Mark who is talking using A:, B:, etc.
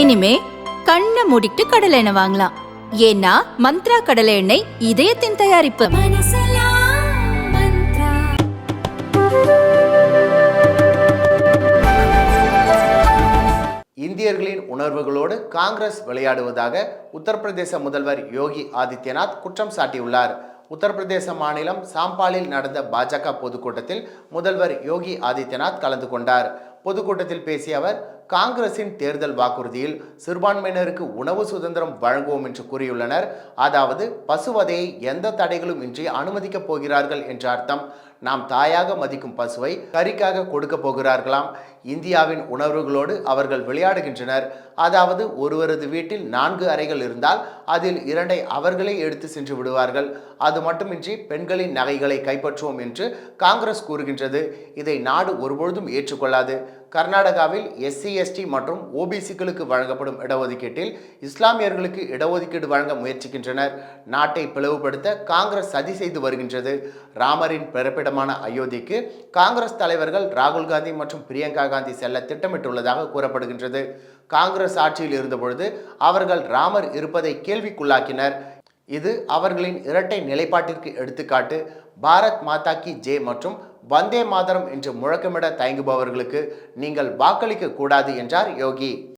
A: இனிமே கண்ணை மூடிட்டு கடலை எண்ணெய் வாங்கலாம். ஏன்னா மந்த்ரா கடலை எண்ணெய் இதயத்தின் தயாரிப்பு.
B: இந்தியர்களின் உணர்வுகளோடு காங்கிரஸ் விளையாடுவதாக உத்தரப்பிரதேச முதல்வர் யோகி ஆதித்யநாத் குற்றம் சாட்டியுள்ளார். உத்தரப்பிரதேச மாநிலம் சாம்பாலில் நடந்த பாஜக பொதுக்கூட்டத்தில் முதல்வர் யோகி ஆதித்யநாத் கலந்து கொண்டார். பொதுக்கூட்டத்தில் பேசிய அவர் காங்கிரசின் தேர்தல் வாக்குறுதியில் சிறுபான்மையினருக்கு உணவு சுதந்திரம் வழங்குவோம் என்று கூறியுள்ளனர். அதாவது பசுவதையை எந்த தடைகளும் இன்றி அனுமதிக்கப் போகிறார்கள் என்ற அர்த்தம். நாம் தாயாக மதிக்கும் பசுவை கறிக்காக கொடுக்க போகிறார்களாம். இந்தியாவின் உணர்வுகளோடு அவர்கள் விளையாடுகின்றனர். அதாவது ஒருவரது வீட்டில் நான்கு அறைகள் இருந்தால் அதில் இரண்டை அவர்களே எடுத்து சென்று விடுவார்கள். அது மட்டுமின்றி பெண்களின் நகைகளை கைப்பற்றுவோம் என்று காங்கிரஸ் கூறுகின்றது. இதை நாடு ஒருபொழுதும் ஏற்றுக்கொள்ளாது. கர்நாடகாவில் எஸ்சி எஸ்டி மற்றும் ஓபிசிக்களுக்கு வழங்கப்படும் இடஒதுக்கீட்டில் இஸ்லாமியர்களுக்கு இடஒதுக்கீடு வழங்க முயற்சிக்கின்றனர். நாட்டை பிளவுபடுத்த காங்கிரஸ் சதி செய்து வருகின்றது. ராமரின் பிறப்பிடமான அயோத்திக்கு காங்கிரஸ் தலைவர்கள் ராகுல் காந்தி மற்றும் பிரியங்கா காந்தி செல்ல திட்டமிட்டுள்ளதாக கூறப்படுகின்றது. காங்கிரஸ் ஆட்சியில் இருந்தபொழுது அவர்கள் ராமர் இருப்பதை கேள்விக்குள்ளாக்கினர். இது அவர்களின் இரட்டை நிலைப்பாட்டிற்கு எடுத்துக்காட்டு. பாரத் மாதா கி ஜே மற்றும் வந்தே மாதரம் என்று முழக்கமிட தயங்குபவர்களுக்கு நீங்கள் வாக்களிக்க கூடாது என்றார் யோகி.